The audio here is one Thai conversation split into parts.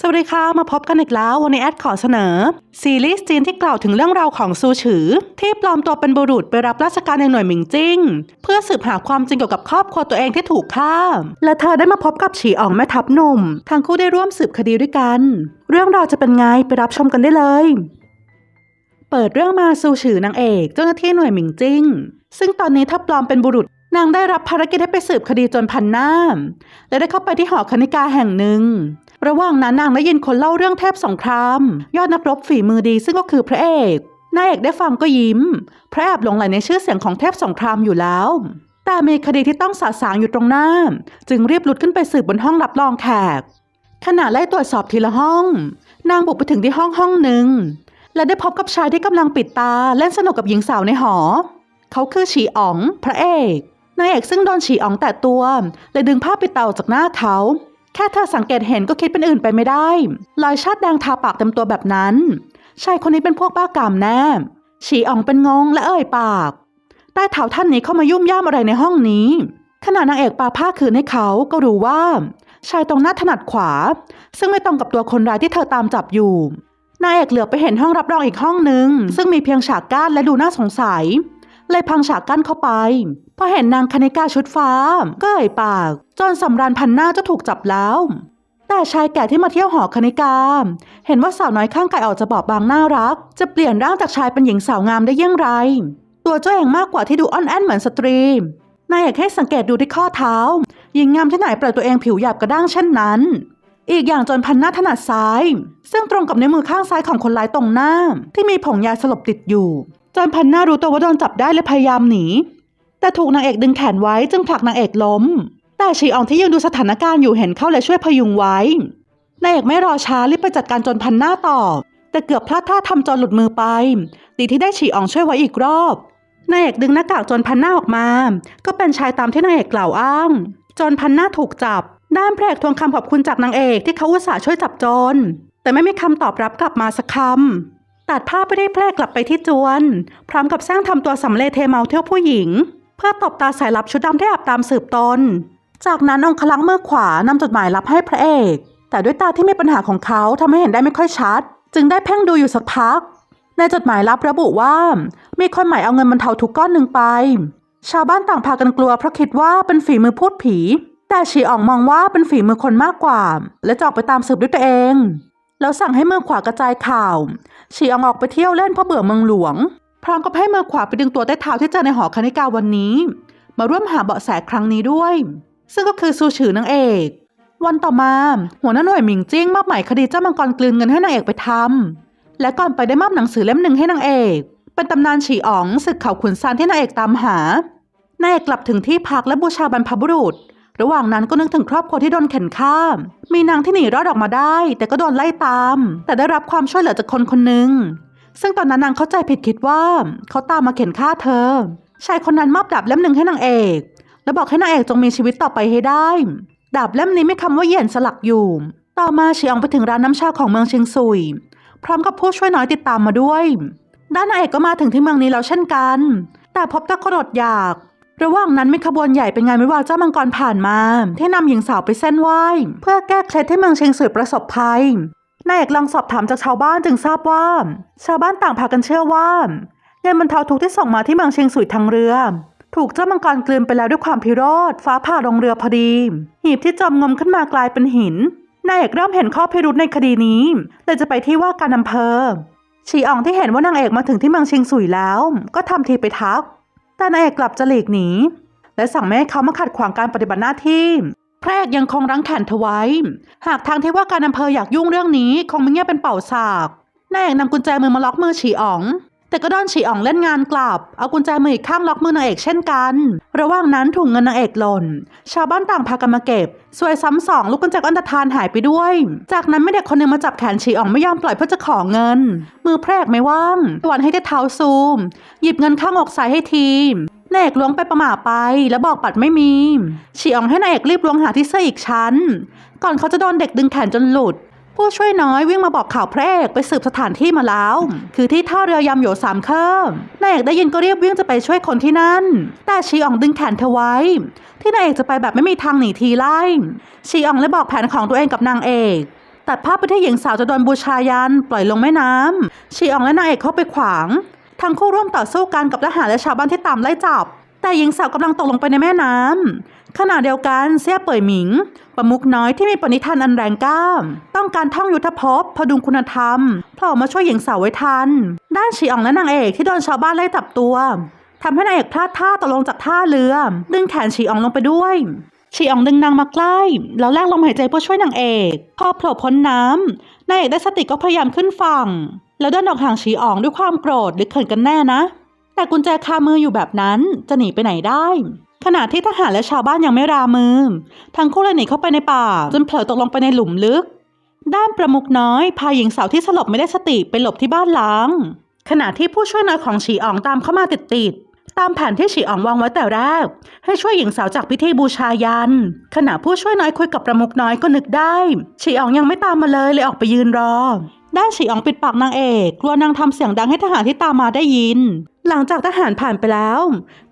สวัสดีค่ะ มาพบกันอีกแล้ว วันนี้แอดขอเสนอ ซีรีส์จีนที่กล่าวถึงเรื่องราวของซูฉือ ที่ปลอมตัวเป็นบุรุษไปรับราชการในหน่วยหมิงจิ้ง เพื่อสืบหาความจริงเกี่ยวกับครอบครัวตัวเองที่ถูกฆ่า และเธอได้มาพบกับฉีอ๋องแม่ทัพหนุ่ม ทั้งคู่ได้ร่วมสืบคดีด้วยกัน เรื่องราวจะเป็นไงไปรับชมกันได้เลย เปิดเรื่องมาซูฉือนางเอกเจ้าหน้าที่หน่วยหมิงจิ้ง ซึ่งตอนนี้ถ้าปลอมเป็นบุรุษนางได้รับภารกิจให้ไปสืบคดีจนพันหน้าและได้เข้าไปที่หอคณิกาแห่งหนึ่ง ระหว่างนั้นนางได้ยินคนเล่าเรื่องเทพสงคราม ยอดนักรบฝีมือดีซึ่งก็คือพระเอกนายเอกได้ฟังก็ยิ้ม พระแอบหลงไหลในชื่อเสียงของเทพสงครามอยู่แล้ว แต่มีคดีที่ต้องสาสางอยู่ตรงหน้า จึงรีบลุดขึ้นไปสืบบนห้องรับรองแขก ขณะไล่ตรวจสอบทีละห้อง นางบุกไปถึงที่ห้องห้องหนึ่ง และได้พบกับชายที่กำลังปิดตาเล่นสนุกกับหญิงสาวในหอ เขาคือฉีอ๋อง พระเอก นายเอกซึ่งโดนฉีอ๋องแตะตัวเลยดึงผ้าปิดตาออกจากหน้าเขา แค่เธอสังเกตเห็นก็คิดเป็นอื่นไปไม่ได้รอยชาติแดงทาปากเต็มตัวแบบนั้นชายคนนี้เป็นพวกบ้ากามแน่ฉีอ๋องเป็นงงและเอ่ยปากใต้เท้าท่านนี้เข้ามายุ่มย่ามอะไรในห้องนี้ขณะนางเอกปาผ้าคืนให้เขาก็รู้ว่า ชายตรงหน้าถนัดขวา ซึ่งไม่ตรงกับตัวคนร้ายที่เธอตามจับอยู่นายเอกเหลือบไปเห็นห้องรับรองอีกห้องหนึ่งซึ่งมีเพียงฉากกั้นและดูน่าสงสัย เลยพังฉากกั้นเข้าไป พอเห็นนางคณิกาชุดฟ้า ก็เอ่ยปาก จนสำราญพันหน้าจะถูกจับแล้ว แต่ชายแก่ที่มาเที่ยวหอคณิกา เห็นว่าสาวน้อยข้างกายออกจะบอบบางน่ารัก จะเปลี่ยนร่างจากชายเป็นหญิงสาวงามได้ยังไร ตัวเจ้าเองมากกว่าที่ดูอ่อนแอนเหมือนสตรีนายเอกให้สังเกตดูที่ข้อเท้า หญิงงามที่ไหนปล่อยตัวเองผิวหยาบกระด้างเช่นนั้น อีกอย่างจนพันหน้าถนัดซ้าย ซึ่งตรงกับในวมือข้างซ้ายของคนร้ายตรงหน้า ที่มีผงยาสลบติดอยู่ จนพันหน้ารู้ตัวว่าโดนจับได้และพยายามหนี แต่ถูกนางเอกดึงแขนไว้จึงผลักนางเอกล้ม แต่ชีอองที่ยืนดูสถานการณ์อยู่เห็นเข้าและช่วยพยุงไว้ นายเอกไม่รอช้ารีบไปจัดการจนพันหน้าต่อ แต่เกือบพลาดท่าทำจนหลุดมือไปดีที่ได้ฉีอองช่วยไว้อีกรอบนายเอกดึงหน้ากากจนพันหน้าออกมา ก็เป็นชายตามที่นายเอกกล่าวอ้าง จนพันหน้าถูกจับ ด้านแพรกทวงคำขอบคุณจากนางเอกที่เขาอุตส่าห์ช่วยจับจรแต่ไม่มีคำตอบรับกลับมาสักคำ ตัดภาพไปได้แพรกกลับไปที่จวน พร้อมกับสร้างทำตัวสำเร็จเทเมาเที่ยวผู้หญิง เพื่อตบตาสายลับชุดดำที่แอบตามสืบตน จากนั้นองคลังค์มือขวานำจดหมายรับให้พระเอก แต่ด้วยตาที่มีปัญหาของเขาทำให้เห็นได้ไม่ค่อยชัด จึงได้เพ่งดูอยู่สักพัก ในจดหมายรับระบุว่า มีคนหมายเอาเงินบรรเทาทุกข์ก้อนหนึ่งไป ชาวบ้านต่างพากันกลัวเพราะคิดว่าเป็นฝีมือพูดผี แต่ฉีอ่องมองว่าเป็นฝีมือคนมากกว่า และจะออกไปตามสืบด้วยตัวเอง แล้วสั่งให้มือขวากระจายข่าว ฉีอองออกไปเที่ยวเล่นเพราะเบื่อเมืองหลวง พร้อมกับให้มือขวาไปดึงตัวใต้เท้าที่เจอในหอคณิกาวันนี้ มาร่วมหาเบาะแสครั้งนี้ด้วย ซึ่งก็คือซูฉือนางเอก วันต่อมาหัวหน้าหน่วยหมิงจิ้งมอบหมายคดีเจ้ามังกรกลืนเงินให้นางเอกไปทำและก่อนไปได้มอบหนังสือเล่มหนึ่งให้นางเอก เป็นตำนานฉีอ๋องศึกเขาขุนซานที่นางเอกตามหานายเอกกลับถึงที่พักและบูชาบรรพบุรุษ ระหว่างนั้นก็นึกถึงครอบครัวที่โดนเข็นฆ่ามีนางที่หนีรอดออกมาได้ แต่ก็โดนไล่ตาม แต่ได้รับความช่วยเหลือจากคนคนหนึ่ง ซึ่งตอนนั้นนางเข้าใจผิดคิดว่า เขาตามมาเข็นฆ่าเธอ ชายคนนั้นมอบดาบเล่มหนึ่งให้นางเอก และบอกให้นางเอกจงมีชีวิตต่อไปให้ได้ ดาบเล่มนี้ไม่คำว่าเหยียนสลักอยู่ ต่อมาชีอองไปถึงร้านน้ำชาของเมืองเชียงซุย พร้อมกับผู้ช่วยน้อยติดตามมาด้วย ด้านนางเอกก็มาถึงที่เมืองนี้แล้วเช่นกัน แต่พบตะกรดอยาก ระหว่างนั้นมีขบวนใหญ่เป็นงานวิวาเจ้ามังกรผ่านมาที่นำหญิงสาวไปเส้นไหว้ เพื่อแก้เคล็ดให้เมืองเชียงซุยประสบภัยนายเอกลองสอบถามจากชาวบ้านจึงทราบว่า ชาวบ้านต่างพากันเชื่อว่าเงินบรรเทาทุกข์ที่ส่งมาที่เมืองเชียงซุยทางเรือ ถูกเจ้ามังกรกลืนไปแล้วด้วยความพิโรธฟ้าผ่าลงเรือพอดี หีบที่จมงมขึ้นมากลายเป็นหินนายเอกเริ่มเห็นข้อพิรุธในคดีนี้เลยจะไปที่ว่าการอำเภอฉีอ่องที่เห็นว่านางเอกมาถึงที่เมืองเชียงซุยแล้ว ก็ทำทีไปทัก แต่นายเอกกลับจะหลีกหนี และสั่งไม่ให้เขามาขัดขวางการปฏิบัติหน้าที่พระเอกยังคงรั้งแขนเธอไว้ หากทางที่ว่าการอำเภออยากยุ่งเรื่องนี้ คงไม่เงียบเป็นเป่าสากนายเอกนำกุญแจมือมาล็อกมือฉีอ๋อง แต่ก็โดนฉีอ่องเล่นงานกลับ เอากุญแจมืออีกข้างล็อกมือนางเอกเช่นกัน ระหว่างนั้นถุงเงินนางเอกหล่น ชาวบ้านต่างพากันมาเก็บสวยซ้ำสองลูกกุญแจอันตรธานหายไปด้วย จากนั้นไม่เด็กคนหนึ่งมาจับแขนฉีอ่องไม่ยอมปล่อยเพื่อจะขอเงิน มือแพรกไม่ว่างวันให้ได้เท้าซูม หยิบเงินข้างอกใส่ให้ทีนายเอกล้วงไปประหม่าไป แล้วบอกปัดไม่มีฉีอ่องให้นายเอกรีบล้วงหาที่เสื้ออีกชั้น ก่อนเขาจะโดนเด็กดึงแขนจนหลุด ผู้ช่วยน้อยวิ่งมาบอกข่าวพระเอกไปสืบสถานที่มาแล้ว คือที่ท่าเรือยำโหยสามเคมนายเอกได้ยินก็รีบวิ่งจะไปช่วยคนที่นั่น แต่ชีอ่องดึงแขนเธอไว้ ที่นายเอกจะไปแบบไม่มีทางหนีทีไล่ชีอ่องเลยบอกแผนของตัวเองกับนางเอกตัดภาพไปที่หญิงสาวจะโดนบูชายันปล่อยลงแม่น้ำชีอองและนางเอกเข้าไปขวาง ทั้งคู่ร่วมต่อสู้กันกับทหารและชาวบ้านที่ตามไล่จับ แต่หญิงสาวกำลังตกลงไปในแม่น้ำ ขณะเดียวกันเสี่ยเป่ยหมิง ประมุกน้อยที่มีปณิธานอันแรงกล้าต้องการท่องยุทธภพพดุงคุณธรรมโผล่มาช่วยหญิงสาวไว้ทัน ด้านชีอองและนางเอกที่โดนชาวบ้านไล่จับตัวทำให้นางเอกพลาดท่าตกลงจากท่าเรือ ดึงแขนชีอองลงไปด้วยชีอองดึงนางมาใกล้ แล้วแลกลมหายใจเพื่อช่วยนางเอก พอโผล่พ้นน้ำนางเอกได้สติก็พยายามขึ้นฝั่ง แล้วเดินออกห่างชีอองด้วยความโกรธหรือเขินกันแน่นะ แต่กุญแจคามืออยู่แบบนั้นจะหนีไปไหนได้ ขณะที่ทหารและชาวบ้านยังไม่รามือทั้งคู่เลยหนีเข้าไปในป่า จนเผลอตกลงไปในหลุมลึก ด้านประมุกน้อยพาหญิงสาวที่สลบไม่ได้สติไปหลบที่บ้านล้าง ขณะที่ผู้ช่วยน้อยของฉีอ๋องตามเข้ามาติดๆตามแผนที่ฉีอ๋องวางไว้แต่แรก ให้ช่วยหญิงสาวจากพิธีบูชายัน ขณะผู้ช่วยน้อยคุยกับประมุกน้อยก็นึกได้ฉีอ๋องยังไม่ตามมาเลยเลยออกไปยืนรอด้านฉีอ๋องปิดปากนางเอกกลัวนางทำเสียงดังให้ทหารที่ตามมาได้ยิน หลังจากทหารผ่านไปแล้ว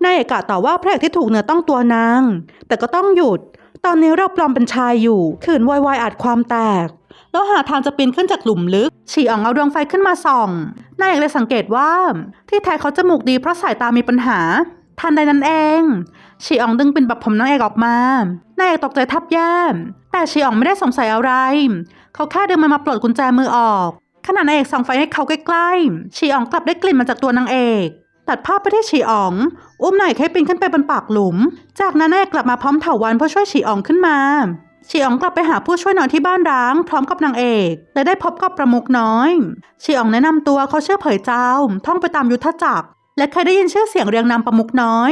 นายเอกะต่อว่าพระเอกที่ถูกเนื้อต้องตัวนาง แต่ก็ต้องหยุด ตอนนี้เราปลอมเป็นชายอยู่ ขืนวายวายอาจความแตก แล้วหาทางจะปีนขึ้นจากหลุมลึก ฉีอ่องเอาดวงไฟขึ้นมาส่อง นายเอกเลยสังเกตว่า ที่แท้เขาจมูกดีเพราะสายตามีปัญหาทันใดนั้นเองฉีอ่องดึงปิ่นปักผมนางเอกออกมา นายเอกตกใจทับแย่แต่ฉีอ่องไม่ได้สงสัยอะไร เขาแค่ดึงมันมาปลดกุญแจมือออก ขณะนายเอกส่องไฟให้เขาใกล้ๆฉีอ่องกลับได้กลิ่นมาจากตัวนางเอก ตัดภาพไปที่ฉีอ๋อง อุ้มนายเอกให้ปีนขึ้นไปบนปากหลุม จากนั้นนายเอกกลับมาพร้อมเถาวันเพื่อช่วยฉีอ๋องขึ้นมาชีอ๋องกลับไปหาผู้ช่วยนอนที่บ้านร้าง พร้อมกับนางเอก และได้พบกับประมุกน้อยชีอ๋องแนะนำตัวเขาเชื่อเผยเจ้า ท่องไปตามยุทธจักร และเคยได้ยินชื่อเสียงเรียงนามประมุกน้อย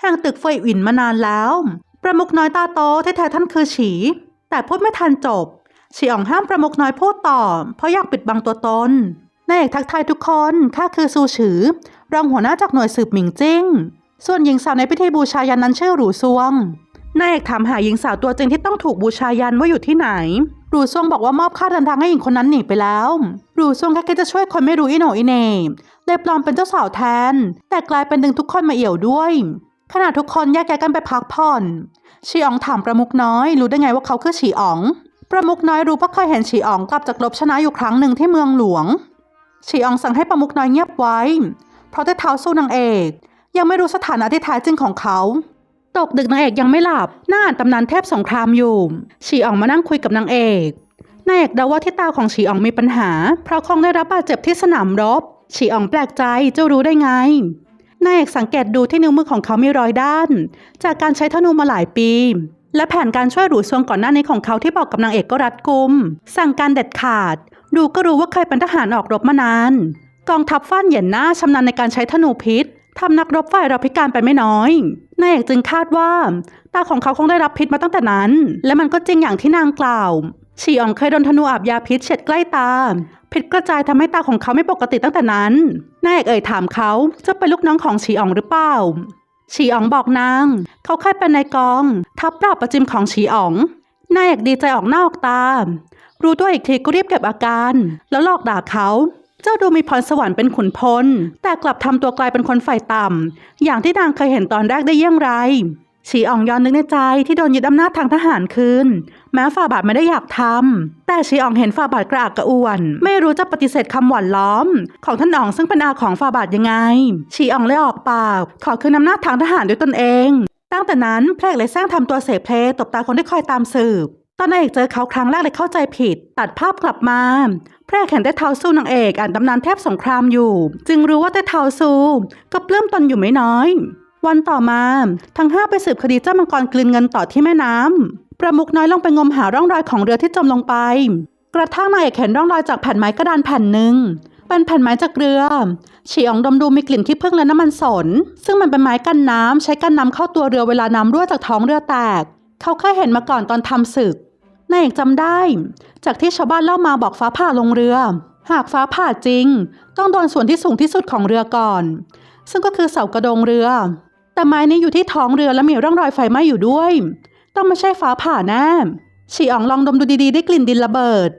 แห่งตึกเฟยอินมานานแล้ว ประมุกน้อยตาโตที่แท้ท่านคือฉี แต่พูดไม่ทันจบชีอ๋องห้ามประมุกน้อยพูดต่อ เพราะอยากปิดบังตัวตนนายเอกทักทายทุกคนข้าคือซูฉือ รองหัวหน้าจากหน่วยสืบหมิงจิ้ง ส่วนหญิงสาวในพิธีบูชายันนั้นชื่อหรูซวงนายเอกถามหาหญิงสาวตัวจริงที่ต้องถูกบูชายันว่าอยู่ที่ไหน รูซวงบอกว่ามอบค่าเดินทางให้หญิงคนนั้นหนีไปแล้ว รูซวงแค่คิดจะช่วยคนไม่รู้อีโหนอีเน่เลยปลอมเป็นเจ้าสาวแทน แต่กลายเป็นดึงทุกคนมาเอี่ยวด้วย ขณะทุกคนแยกย้ายกันไปพักผ่อน ชีอ๋องถามประมุกน้อย รู้ได้ไงว่าเขาคือฉีอ๋อง ประมุกน้อยรู้เพราะเคยเห็นฉีอ๋องกลับจากรบชนะอยู่ครั้งหนึ่งที่เมืองหลวงฉีอ๋องสั่งให้ประมุกน้อยเงียบไว้ เพราะได้เท้าสู้นางเอก ยังไม่รู้สถานะที่แท้จริงของเขาตกดึกนางเอกยังไม่หลับน่าอ่านตำนานเทพสงครามอยู่ฉีอ่องมานั่งคุยกับนางเอกนางเอกเดาว่าที่ตาของฉีอ่องมีปัญหา เพราะคงได้รับบาดเจ็บที่สนามรบฉีอ่องแปลกใจเจ้ารู้ได้ไงนางเอกสังเกตดูที่นิ้วมือของเขามีรอยด้าน จากการใช้ธนูมาหลายปี และแผนการช่วยหรูซวงก่อนหน้านี้ของเขาที่บอกกับนางเอกก็รัดกุม สั่งการเด็ดขาด ดูก็รู้ว่าเคยเป็นทหารออกรบมานาน กองทัพฟ้านเหยียนหน้าชำนาญในการใช้ธนูพิษทำนักรบฝ่ายเราพิการไปไม่น้อยนายเอกจึงคาดว่าตาของเขาคงได้รับพิษมาตั้งแต่นั้น และมันก็จริงอย่างที่นางกล่าวฉีอ่องเคยโดนธนูอาบยาพิษเฉียดใกล้ตาพิษกระจายทำให้ตาของเขาไม่ปกติตั้งแต่นั้นนายเอกเอ่ยถามเขาจะเป็นลูกน้องของฉีอ่องหรือเปล่าฉีอ๋องบอกนาง เขาเคยเป็นนายกอง ทัพปราบประจิมของฉีอ๋องนายเอกดีใจออกหน้าออกตา รู้ตัวอีกทีก็รีบเก็บอาการ แล้วหลอกด่าเขา เจ้าดูมีพรสวรรค์เป็นขุนพล แต่กลับทำตัวกลายเป็นคนฝ่ายต่ำ อย่างที่นางเคยเห็นตอนแรกได้เยี่ยงไรฉีอ่องย้อนนึกในใจที่โดนยึดอำนาจทางทหารคืน แม้ฝ่าบาทไม่ได้อยากทำแต่ฉีอ่องเห็นฝ่าบาทกระอักกระอ่วน ไม่รู้จะปฏิเสธคำหวานล้อม ของท่านอ่องซึ่งเป็นอาของฝ่าบาทยังไงฉีอ่องเลยออกปากขอคืนอำนาจทางทหารด้วยตนเอง ตั้งแต่นั้นเพลกเลยสร้างทำตัวเสพเพลตบตาคนที่คอยตามสืบ ตอนนางเอกเจอเขาครั้งแรกเลยเข้าใจผิด ตัดภาพกลับมา พร่เห็นได้เท้าสู้นางเอกอ่านตำนานเทพสงครามอยู่ จึงรู้ว่าได้เท้าสู้ก็ปลื้มตนอยู่ไม่น้อย วันต่อมาทั้งห้าไปสืบคดีเจ้ามังกรกลืนเงินต่อที่แม่น้ำประมุกน้อยลงไปงมหาร่องรอยของเรือที่จมลงไป กระทั่งนางเอกเห็นร่องรอยจากแผ่นไม้กระดานแผ่นหนึ่งเป็นแผ่นไม้จากเรือฉีอองดมดูมีกลิ่นขี้ผึ้งและน้ำมันสน ซึ่งมันเป็นไม้กันน้ำใช้กันน้ำเข้าตัวเรือเวลาน้ำรั่วจากท้องเรือแตก เขาเคยเห็นมาก่อนตอนทำศึก นายเอกจำได้ จากที่ชาวบ้านเล่ามาบอกฟ้าผ่าลงเรือ หากฟ้าผ่าจริง ต้องโดนส่วนที่สูงที่สุดของเรือก่อน ซึ่งก็คือเสากระโดงเรือ แต่ไม้นี้อยู่ที่ท้องเรือและมีร่องรอยไฟไหม้อยู่ด้วย ต้องไม่ใช่ฟ้าผ่าแน่ฉีอ่องลองดมดูดีๆได้กลิ่นดินระเบิด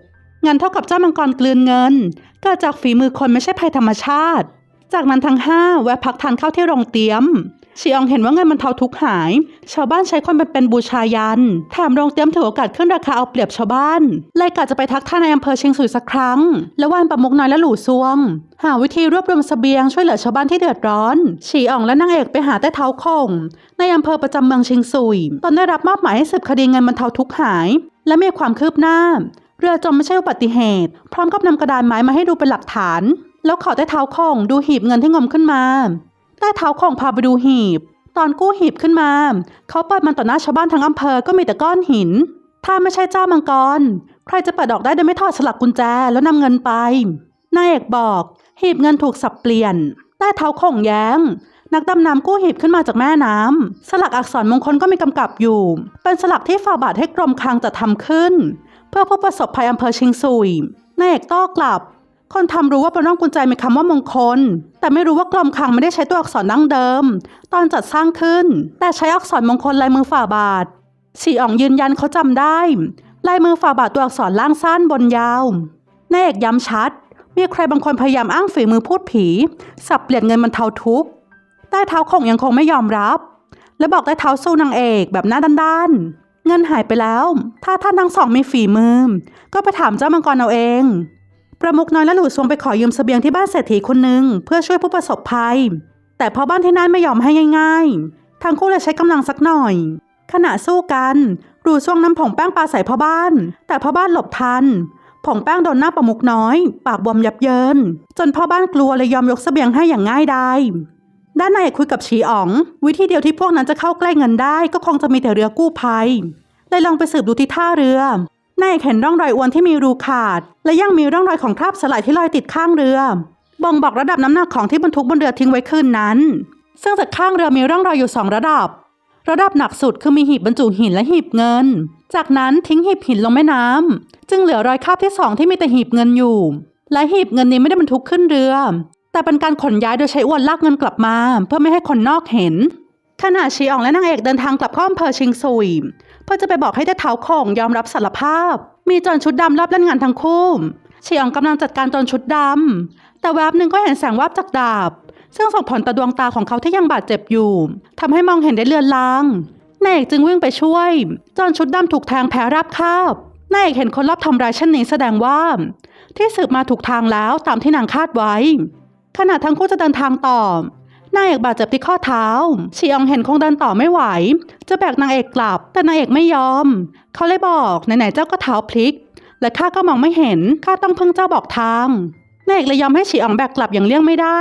งั้นเท่ากับเจ้ามังกรกลืนเงินเกิดจากฝีมือคนไม่ใช่ภัยธรรมชาติ จากนั้นทั้งห้าแวะพักทานข้าวที่โรงเตี๊ยม ชีอองเห็นว่าเงินมันเทาทุกหาย ชาวบ้านใช้คนเป็นเป็นบูชายันแถมโรงเตรียมถือโอกาสขึ้นราคาเอาเปรียบชาวบ้านเลยกะจะไปทักท่านในอำเภอเชียงสุยสักครั้ง แล้ววานประมุกน้อยและหลู่ซวง หาวิธีรวบรวมสเสบียงช่วยเหลือชาวบ้านที่เดือดร้อนฉีอ่องและนางเอกไปหาใต้เท้าคงในอำเภอประจำเมืองเชียงสุย ตอนได้รับมอบหมายให้สืบคดีเงินบรรเทาทุกหาย และมีความคืบหน้า เรือจมไม่ใช่อุบัติเหตุ พร้อมกับนำกระดานไม้มาให้ดูเป็นหลักฐาน แล้วขอใต้เท้าคงดูหีบเงินที่งมขึ้นมา ใต้เท้าคงพาไปดูหีบ ตอนกู้หีบขึ้นมา เขาเปิดมันต่อหน้าชาวบ้านทั้งอำเภอก็มีแต่ก้อนหิน ถ้าไม่ใช่เจ้ามังกร ใครจะเปิดออกได้โดยไม่ถอดสลักกุญแจแล้วนำเงินไปนายเอกบอก หีบเงินถูกสับเปลี่ยนใต้เท้าคงแย้ง นักดำน้ำกู้หีบขึ้นมาจากแม่น้ำสลักอักษรมงคลก็มีกำกับอยู่ เป็นสลักที่ฝ่าบาทให้กรมคลังจะทำขึ้น เพื่อผู้ประสบภัยอำเภอชิงซุยนายเอกต้อกลับ คนทำรู้ว่าบนร่องกุญแจมีคำว่ามงคล แต่ไม่รู้ว่ากรมคลังไม่ได้ใช้ตัวอักษรดั้งเดิม ตอนจัดสร้างขึ้น แต่ใช้อักษรมงคลลายมือฝ่าบาทฉีอ่องยืนยันเขาจำได้ ลายมือฝ่าบาทตัวอักษรล่างสั้นบนยาวนายเอกย้ำชัด มีใครบางคนพยายามอ้างฝีมือพูดผี สับเปลี่ยนเงินมันเทาทุกข์ใต้เท้าคงยังคงไม่ยอมรับ และบอกใต้เท้าสู้นางเอกแบบหน้าด้านๆเงินหายไปแล้ว ถ้าท่านทั้งสองมีฝีมือ ก็ไปถามเจ้ามังกรเอาเอง ประมุกน้อยและหลู่ซวงไปขอยืมเสบียงที่บ้านเศรษฐีคนหนึ่งเพื่อช่วยผู้ประสบภัย แต่พอบ้านที่นั่นไม่ยอมให้ง่ายๆ ทั้งคู่เลยใช้กำลังสักหน่อย ขณะสู้กันหลู่ซวงนำผงแป้งปลาใส่พ่อบ้าน แต่พ่อบ้านหลบทันผงแป้งโดนหน้าประมุกน้อย ปากบวมยับเยิน จนพ่อบ้านกลัวเลยยอมยกเสบียงให้อย่างง่ายดายด้านในคุยกับชีอ๋อง วิธีเดียวที่พวกนั้นจะเข้าใกล้เงินได้ ก็คงจะมีแต่เรือกู้ภัยเลยลองไปสืบดูที่ท่าเรือ นายเห็นร่องรอยอวนที่มีรูขาด และยังมีร่องรอยของคราบสลายที่ลอยติดข้างเรือ บ่งบอกระดับน้ำหนักของที่บรรทุกบนเรือทิ้งไว้คืนนั้น ซึ่งจากข้างเรือมีร่องรอยอยู่สองระดับ ระดับหนักสุดคือมีหีบบรรจุหินและหีบเงิน จากนั้นทิ้งหีบหินลงแม่น้ำจึงเหลือรอยคราบที่สองที่มีแต่หีบเงินอยู่ และหีบเงินนี้ไม่ได้บรรทุกขึ้นเรือ แต่เป็นการขนย้ายโดยใช้อวนลากเงินกลับมา เพื่อไม่ให้คนนอกเห็นขณะชีอองและนางเอกเดินทางกลับเข้าอำเภอชิงซุย พอจะไปบอกให้ได้เท้าคงยอมรับสารภาพ มีโจรชุดดำรอบเล่นงานทั้งคู่ชีอองกำลังจัดการโจรชุดดำแต่แวบหนึ่งก็เห็นแสงวาบจากดาบ ซึ่งส่งผลต่อดวงตาของเขาที่ยังบาดเจ็บอยู่ทำให้มองเห็นได้เลือนลางนายเอกจึงวิ่งไปช่วยโจรชุดดำถูกแทงแผลราบคาบนายเอกเห็นคนรอบทำร้ายเช่นนี้แสดงว่า ที่สืบมาถูกทางแล้วตามที่นางคาดไว้ ขณะทั้งคู่จะเดินทางต่อ นางเอกบาดเจ็บที่ข้อเท้าชีอองเห็นคงเดินต่อไม่ไหว จะแบกนางเอกกลับ แต่นางเอกไม่ยอม เขาเลยบอกไหนๆเจ้าก็เท้าพลิก และข้าก็มองไม่เห็นข้าต้องพึ่งเจ้าบอกทางนางเอกเลยยอมให้ฉีอองแบกกลับอย่างเลี่ยงไม่ได้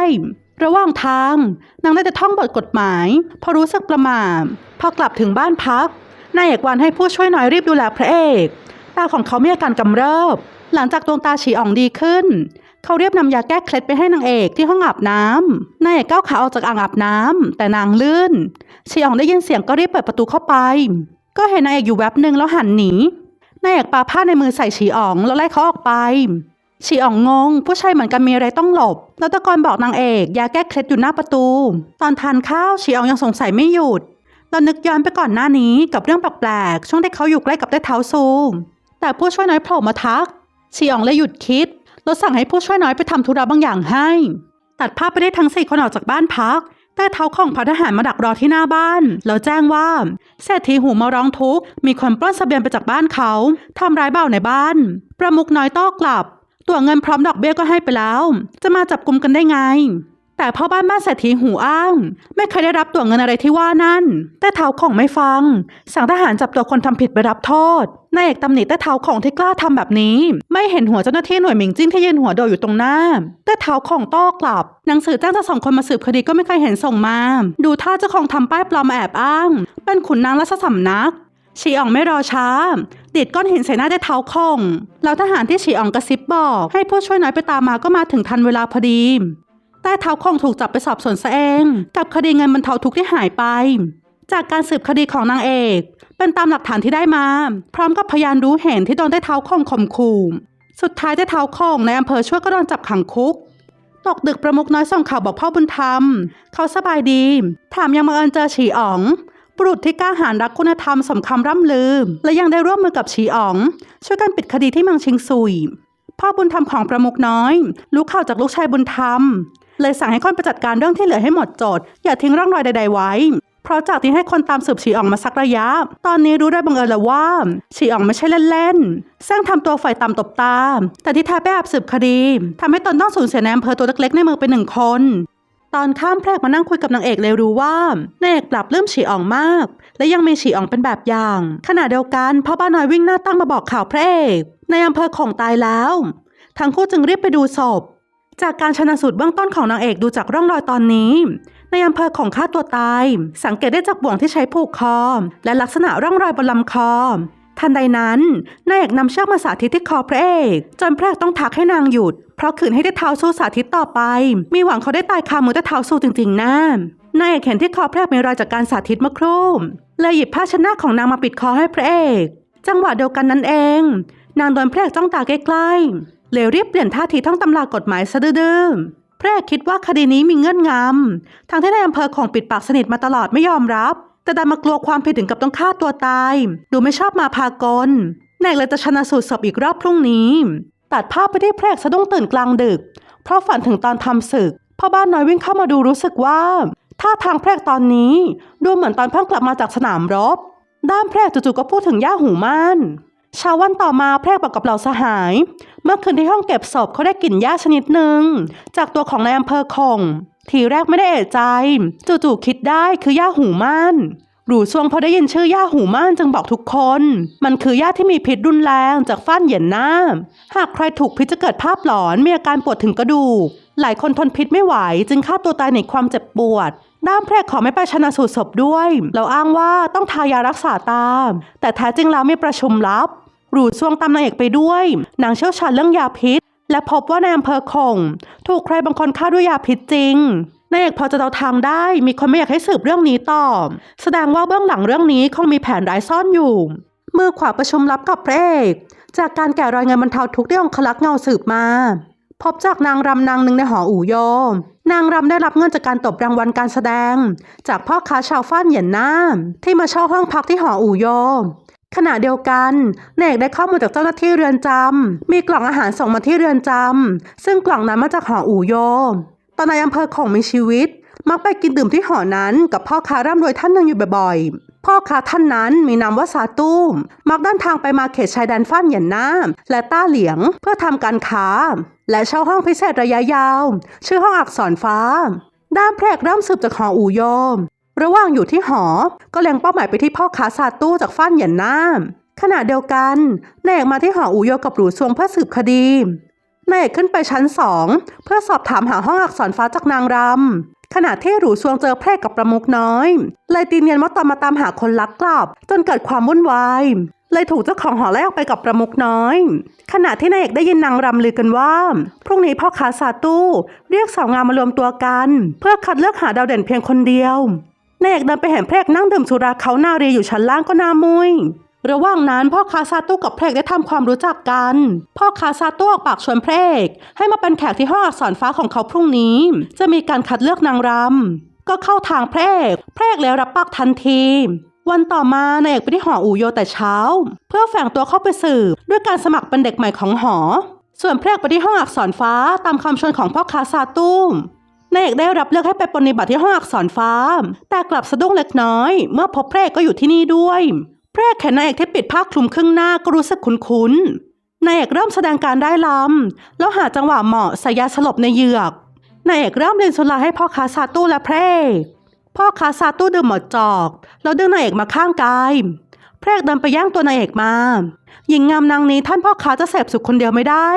ระหว่างทาง นางได้แต่ท่องบทกฎหมายเพอรู้สึกประหม่าพอกลับถึงบ้านพักนายเอกวันให้ผู้ช่วยน้อยรีบดูแลพระเอก ตาของเขามีอาการกำเริบ หลังจากดวงตาฉีอ่องดีขึ้น เขาเรียบนำยาแก้เคล็ดไปให้นางเอกที่ห้องอาบน้ำนายเอกก้าวขาออกจากอ่างอาบน้ำแต่นางลื่นฉีอองได้ยินเสียงก็รีบเปิดประตูเข้าไป ก็เห็นนายเอกอยู่แวบหนึ่งแล้วหันหนีนายเอกปาผ้าในมือใส่ฉีอ่องแล้วไล่เขาออกไปฉีอ่องงง ผู้ชายเหมือนกันมีอะไรต้องหลบ แล้วตะโกนบอกนางเอกยาแก้เคล็ดอยู่หน้าประตู ตอนทานข้าวฉีอ่องยังสงสัยไม่หยุดเรานึกย้อนไปก่อนหน้านี้กับเรื่องแปลกๆช่วงที่เขาอยู่ใกล้กับใต้เท้าซูมแต่ผู้ช่วยน้อยโผล่มาทักชีอองเลยหยุดคิด แล้วสั่งให้ผู้ช่วยน้อยไปทำธุระบางอย่างให้ ตัดภาพไปได้ทั้งสี่คนออกจากบ้านพัก แต่เท้าของพัทหารมาดักรอที่หน้าบ้าน แล้วแจ้งว่าเศรษฐีหูมาร้องทุกข์มีคนปล้นสเสบียงไปจากบ้านเขาทำร้ายเบ่าในบ้าน ประมุกน้อยต้อกลับ ตัวเงินพร้อมดอกเบี้ยก็ให้ไปแล้ว จะมาจับกลุ่มกันได้ไง แต่พ่อบ้านบ้านเศรษฐีหูอ้าง ไม่เคยได้รับตัวเงินอะไรที่ว่านั่น แต่เท้าของไม่ฟัง สั่งทหารจับตัวคนทำผิดไปรับโทษนายเอกตำหนิแต่เท้าของที่กล้าทำแบบนี้ ไม่เห็นหัวเจ้าหน้าที่หน่วยหมิงจิ้นที่ยืนหัวโดอยู่ตรงหน้า แต่เท้าของโต้กลับ หนังสือจ้างจะส่งคนมาสืบคดีก็ไม่เคยเห็นส่งมา ดูท่าเจ้าของทำป้ายปลอมมาแอบอ้าง เป็นขุนนางราชสำนักฉีอ่องไม่รอช้าดิดก้อนหินใส่หน้าได้เท้าคงแล้วทหารที่ฉีอ่องกระซิบบอก ให้ผู้ช่วยน้อยไปตามมาก็มาถึงทันเวลาพอดี แต่เท้าคงถูกจับไปสอบสวนซะเองกับคดีเงินบรรเทาทุกข์ที่หายไป จากการสืบคดีของนางเอก เป็นตามหลักฐานที่ได้มา พร้อมกับพยานรู้เห็นที่โดนได้เท้าคงข่มขู่สุดท้ายได้เท้าคงในอำเภอช่วยก็โดนจับขังคุกตกดึกประมุกน้อยส่งข่าวบอกพ่อบุญธรรม เขาสบายดี ถามยังมาเอิญเจอฉีอ๋องบุรุษที่กล้าหาญรักคุณธรรมสมคำร่ำลือ และยังได้ร่วมมือกับฉีอ๋อง ช่วยกันปิดคดีที่เมืองชิงซุย พ่อบุญธรรมของประมุกน้อย รู้ข่าวจากลูกชายบุญธรรม เลยสั่งให้คนไปจัดการเรื่องที่เหลือให้หมดจด อย่าทิ้งร่องรอยใด ๆ ไว้ เพราะจากที่ให้คนตามสืบฉีอ่องมาสักระยะ ตอนนี้รู้ได้บังเอิญแล้วว่าฉีอ่องไม่ใช่เล่นๆสร้างทำตัวฝ่ายต่ำตบตา แต่ที่แท้ไปแอบสืบคดีทำให้ตนต้องสูญเสียในอำเภอตัวเล็กๆ ในเมืองไปหนึ่งคนตอนข้ามแพรกมานั่งคุยกับนางเอกเลยรู้ว่านางเอกปรับเริ่มฉีอ่องมาก และยังมีฉีอ่องเป็นแบบอย่าง ขณะเดียวกันพ่อบ้านน้อยวิ่งหน้าตั้งมาบอกข่าวพระเอกในอำเภอของตายแล้ว ทั้งคู่จึงรีบไปดูศพ จากการชนะสูตรเบื้องต้นของนางเอกดูจากร่องรอยตอนนี้ ในอำเภอของฆ่าตัวตาย สังเกตได้จากบ่วงที่ใช้ผูกคอ และลักษณะร่องรอยบนลำคอ ทันใดนั้นนายเอกนำเชือกมาสาธิตที่คอพระเอกจนพระเอกต้องทักให้นางหยุด เพราะขืนให้ได้เท้าสู้สาธิตต่อไป มีหวังเขาได้ตายคามือได้เท้าสู้จริงๆนะนายเอกเห็นที่คอพระเอกมีรอยจากการสาธิตเมื่อครู่เลยหยิบผ้าชนาของนางมาปิดคอให้พระเอก จังหวะเดียวกันนั้นเอง นางโดนพระเอกจ้องตาใกล้ๆ เลยรีบเปลี่ยนท่าทีท่องตำรากฎหมายซะดื้อๆพระเอกคิดว่าคดีนี้มีเงื่อนงำทางที่ในายอำเภอของปิดปากสนิทมาตลอดไม่ยอมรับ แต่ดันมากลัวความผิดถึงกับต้องฆ่าตัวตาย ดูไม่ชอบมาพากลนายเอกเลยจะชนะสูตรศพอีกรอบพรุ่งนี้ ตัดภาพไปที่แพรกสะดุ้งตื่นกลางดึก เพราะฝันถึงตอนทำศึกพ่อบ้านน้อยวิ่งเข้ามาดูรู้สึกว่าท่าทางแพรกตอนนี้ดูเหมือนตอนเพิ่งกลับมาจากสนามรบ ด้านแพรกจู่ๆก็พูดถึงย่าหูม่าน เช้าวันต่อมาแพรกบอกกับเหล่าสหาย เมื่อคืนที่ห้องเก็บศพเขาได้กลิ่นหญ้าชนิดหนึ่งจากตัวของนายอำเภอคง ทีแรกไม่ได้เอะใจ จู่ๆคิดได้คือย่าหูม่านหรูซวงพอได้ยินชื่อย่าหูม่านจึงบอกทุกคน มันคือหญ้าที่มีพิษรุนแรงจากฟ้านเหยียนหน้า หากใครถูกพิษจะเกิดภาพหลอนมีอาการปวดถึงกระดูก หลายคนทนพิษไม่ไหวจึงฆ่าตัวตายในความเจ็บปวดด้ามแพรกขอไม่ไปชนะสูตรศพด้วย เราอ้างว่าต้องทายารักษาตาม แต่แท้จริงแล้วมีประชุมลับ หรูซวงตามนางเอกไปด้วยนางเชี่ยวชาญเรื่องยาพิษ และพบว่าในอำเภอคง ถูกใครบางคนฆ่าด้วยยาพิษจริงนางเอกพอจะเดาทางได้ มีคนไม่อยากให้สืบเรื่องนี้ต่อ แสดงว่าเบื้องหลังเรื่องนี้คงมีแผนร้ายซ่อนอยู่มือขวาประชุมลับกับพระเอกจากการแกะรอยเงินบรรเทาทุกข์ที่องคลักษ์เงาสืบมา พบจากนางรำนางหนึ่งในหออู่โยนางรำได้รับเงินจากการตบรางวัลการแสดง จากพ่อค้าชาวฟ้านเหยียนหน้าที่มาเช่าห้องพักที่หออู่โย ขณะเดียวกันนายเอกได้ข้อมูลจากเจ้าหน้าที่เรือนจำมีกล่องอาหารส่งมาที่เรือนจำซึ่งกล่องนั้นมาจากหออู่โยตอนนายอำเภอของมีชีวิต มักไปกินดื่มที่หอนั้นกับพ่อค้าร่ำรวยท่านหนึ่งอยู่บ่อยๆ พ่อค้าท่านนั้นมีนามว่าซาตุ้ม มักเดินทางไปมาเขตชายแดนฟ้านเหยียนน้ำและต้าเหลียงเพื่อทำการค้า และเช่าห้องพิเศษระยะยาว ชื่อห้องอักษรฟ้า ด้านแพรกเริ่มสืบจากหออู่โยม ระหว่างอยู่ที่หอ ก็เล็งเป้าหมายไปที่พ่อค้าซาตู้จากฟ้านหยียนน้ำขณะเดียวกันนายเอกมาที่หออูโยกับหลูซวงเพื่อสืบคดีนายเอกขึ้นไปชั้นสองเพื่อสอบถามหาห้องอักษรฟ้าจากนางรำขณะที่หลูซวงเจอแพรกกับประมุกน้อยเลยตีเนียนว่าตอนมาตามหาคนลักกลับ จนเกิดความวุ่นวายเลยถูกเจ้าของหอไล่ออกไปกับประมุกน้อย ขณะที่นายเอกได้ยินนางรำลือกันว่า พรุ่งนี้พ่อค้าซาตู้ เรียกสาวงามมารวมตัวกัน เพื่อคัดเลือกหาดาวเด่นเพียงคนเดียว นายเอกเดินไปเห็นแพรกนั่งดื่มสุราเขานาเรียอยู่ชั้นล่างก็นามุยระหว่างนั้นพ่อคาซาตู้กับแพรกได้ทำความรู้จักกัน พ่อคาซาตู้ออกปากชวนแพรก ให้มาเป็นแขกที่ห้องอักษรฟ้าของเขาพรุ่งนี้ จะมีการคัดเลือกนางรำก็เข้าทางแพรก แพรกแล้วรับปากทันทีวันต่อมานายเอกไปที่หออู่โยแต่เช้า เพื่อแฝงตัวเข้าไปสืบด้วยการสมัครเป็นเด็กใหม่ของหอ ส่วนแพรกไปที่ห้องอักษรฟ้าตามคำชวนของพ่อคาซาตู้ นายเอกได้รับเลือกให้ไปปฏิบัติที่ห้องอักษรฟ้า แต่กลับสะดุ้งเล็กน้อย เมื่อพบแพรกก็อยู่ที่นี่ด้วยแพรกเห็นนายเอกที่ปิดผ้าคลุมครึ่งหน้าก็รู้สึกคุ้นๆนายเอกเริ่มแสดงการได้ลำแล้วหาจังหวะเหมาะใส่ยาสลบในเหยือกนายเอกเริ่มเรียนสุราให้พ่อค้าซาตู้และแพรกพ่อค้าซาตู้ดื่มหมดจอก แล้วดึงนายเอกมาข้างกายแพรกเดินไปย่างตัวนายเอกมาหญิงงามนางนี้ท่านพ่อค้าจะเสพสุขคนเดียวไม่ได้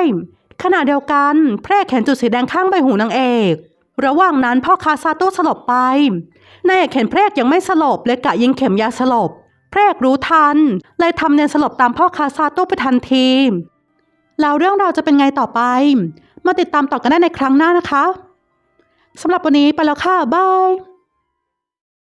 ขณะเดียวกันแพรกเห็นจุดสีแดงข้างใบหูนางเอก ระหว่างนั้นพ่อคาซาโต้สลบไปนายเอกเห็นแพรกยังไม่สลบเลยกะยิงเข็มยาสลบแพรกรู้ทันเลยทำเนียนสลบตามพ่อคาซาโต้ไปทันที แล้วเรื่องเราจะเป็นไงต่อไป มาติดตามต่อกันได้ในครั้งหน้านะคะสำหรับวันนี้ไปแล้วค่ะบาย